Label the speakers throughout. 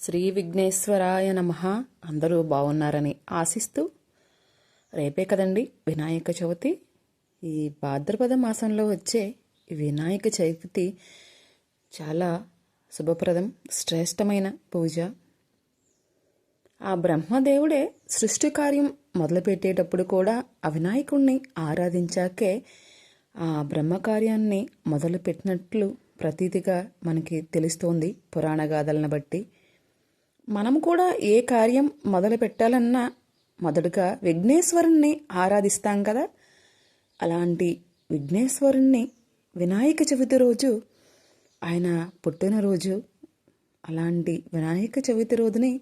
Speaker 1: శ్రీ విఘ్నేశ్వరాయ నమ. అందరూ బాగున్నారని ఆశిస్తూ రేపే కదండి వినాయక చవితి. ఈ భాద్రపద మాసంలో వచ్చే వినాయక చవితి చాలా శుభప్రదం శ్రేష్టమైన పూజ. ఆ బ్రహ్మదేవుడే సృష్టి కార్యం మొదలుపెట్టేటప్పుడు కూడా ఆ వినాయకుణ్ణి ఆరాధించాకే ఆ బ్రహ్మకార్యాన్ని మొదలుపెట్టినట్లు ప్రతీతిగా మనకి తెలుస్తోంది పురాణ గాథలను బట్టి. మనం కూడా ఏ కార్యం మొదలు పెట్టాలన్నా మొదటగా విఘ్నేశ్వరుణ్ణి ఆరాధిస్తాం కదా. అలాంటి విఘ్నేశ్వరుణ్ణి వినాయక చవితి రోజు ఆయన పుట్టినరోజు అలాంటి వినాయక చవితి రోజుని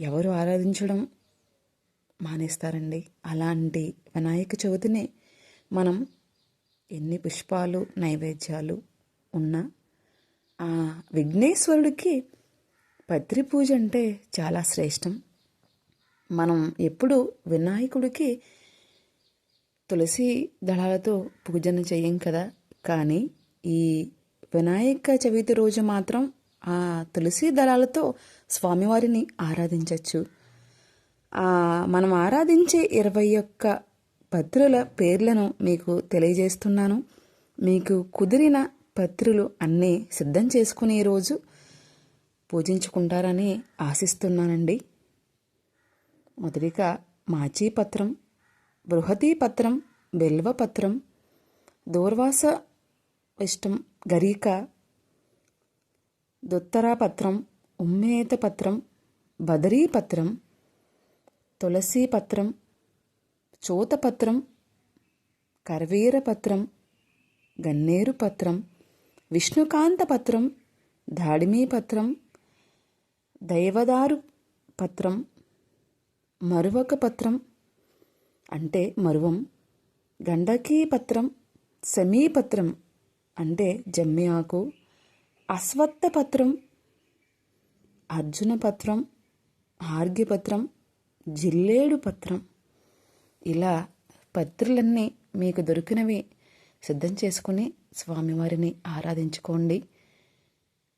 Speaker 1: ఎవరు ఆరాధించడం మానేస్తారండి? అలాంటి వినాయక చవితిని మనం ఎన్ని పుష్పాలు నైవేద్యాలు ఉన్నా ఆ విఘ్నేశ్వరుడికి పత్రి పూజ అంటే చాలా శ్రేష్టం. మనం ఎప్పుడు వినాయకుడికి తులసి దళాలతో పూజన చేయం కదా. కానీ ఈ వినాయక చవితి రోజు మాత్రం ఆ తులసి దళాలతో స్వామివారిని ఆరాధించవచ్చు మనం ఆరాధించే ఇరవై ఒక్క పత్రుల పేర్లను మీకు తెలియజేస్తున్నాను. మీకు కుదిరిన పత్రులు అన్నీ సిద్ధం చేసుకునే రోజు పూజించుకుంటారని ఆశిస్తున్నానండి. మొదటిగా మాచీపత్రం బృహదీపత్రం బిల్వపత్రం దూర్వాస ఇష్టం గరీక దుత్తరాపత్రం ఉమ్మేతపత్రం బదరీపత్రం తులసీపత్రం చూతపత్రం కర్వీరపత్రం గన్నేరు పత్రం విష్ణుకాంత పత్రం పత్రం దైవదారు పత్రం మరువక పత్రం అంటే మరువం గండకీ పత్రం సమీపత్రం అంటే జమ్మి ఆకు అశ్వత్థ పత్రం అర్జున పత్రం ఆర్గ్యపత్రం జిల్లేడు పత్రం. ఇలా పత్రులన్నీ మీకు దొరికినవి సిద్ధం చేసుకుని స్వామివారిని ఆరాధించుకోండి.